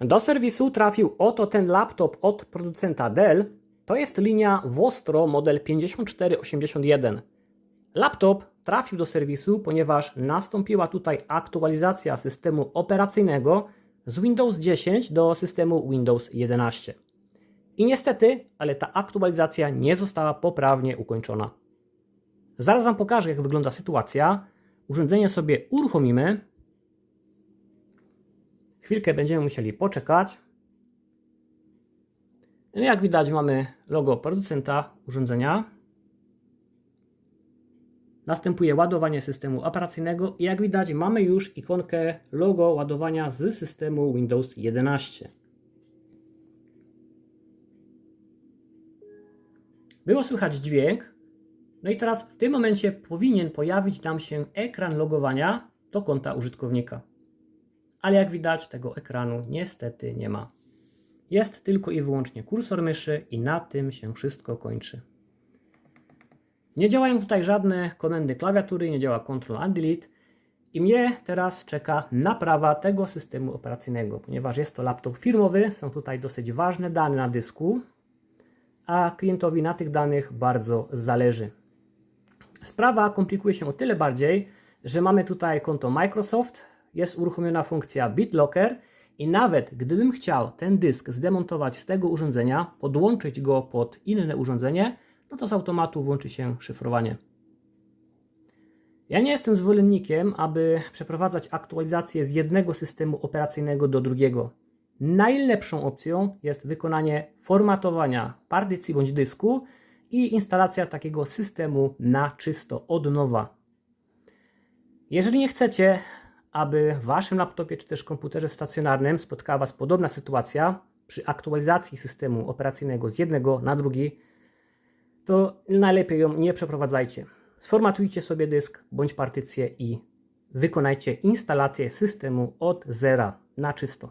Do serwisu trafił oto ten laptop od producenta Dell. To jest linia Vostro model 5481. Laptop trafił do serwisu, ponieważ nastąpiła tutaj aktualizacja systemu operacyjnego z Windows 10 do systemu Windows 11. I niestety, ale ta aktualizacja nie została poprawnie ukończona. Zaraz Wam pokażę, jak wygląda sytuacja. Urządzenie sobie uruchomimy. Chwilkę będziemy musieli poczekać. No jak widać mamy logo producenta urządzenia. Następuje ładowanie systemu operacyjnego i jak widać mamy już ikonkę logo ładowania z systemu Windows 11. Było słychać dźwięk. No i teraz w tym momencie powinien pojawić nam się ekran logowania do konta użytkownika. Ale jak widać tego ekranu niestety nie ma. Jest tylko i wyłącznie kursor myszy i na tym się wszystko kończy. Nie działają tutaj żadne komendy klawiatury, nie działa Ctrl and Delete i mnie teraz czeka naprawa tego systemu operacyjnego, ponieważ jest to laptop firmowy, są tutaj dosyć ważne dane na dysku, a klientowi na tych danych bardzo zależy. Sprawa komplikuje się o tyle bardziej, że mamy tutaj konto Microsoft, jest uruchomiona funkcja BitLocker i nawet gdybym chciał ten dysk zdemontować z tego urządzenia, podłączyć go pod inne urządzenie, no to z automatu włączy się szyfrowanie. Ja nie jestem zwolennikiem, aby przeprowadzać aktualizację z jednego systemu operacyjnego do drugiego. Najlepszą opcją jest wykonanie formatowania partycji bądź dysku i instalacja takiego systemu na czysto od nowa. Jeżeli nie chcecie, aby w waszym laptopie czy też komputerze stacjonarnym spotkała Was podobna sytuacja przy aktualizacji systemu operacyjnego z jednego na drugi, to najlepiej ją nie przeprowadzajcie. Sformatujcie sobie dysk bądź partycję i wykonajcie instalację systemu od zera na czysto.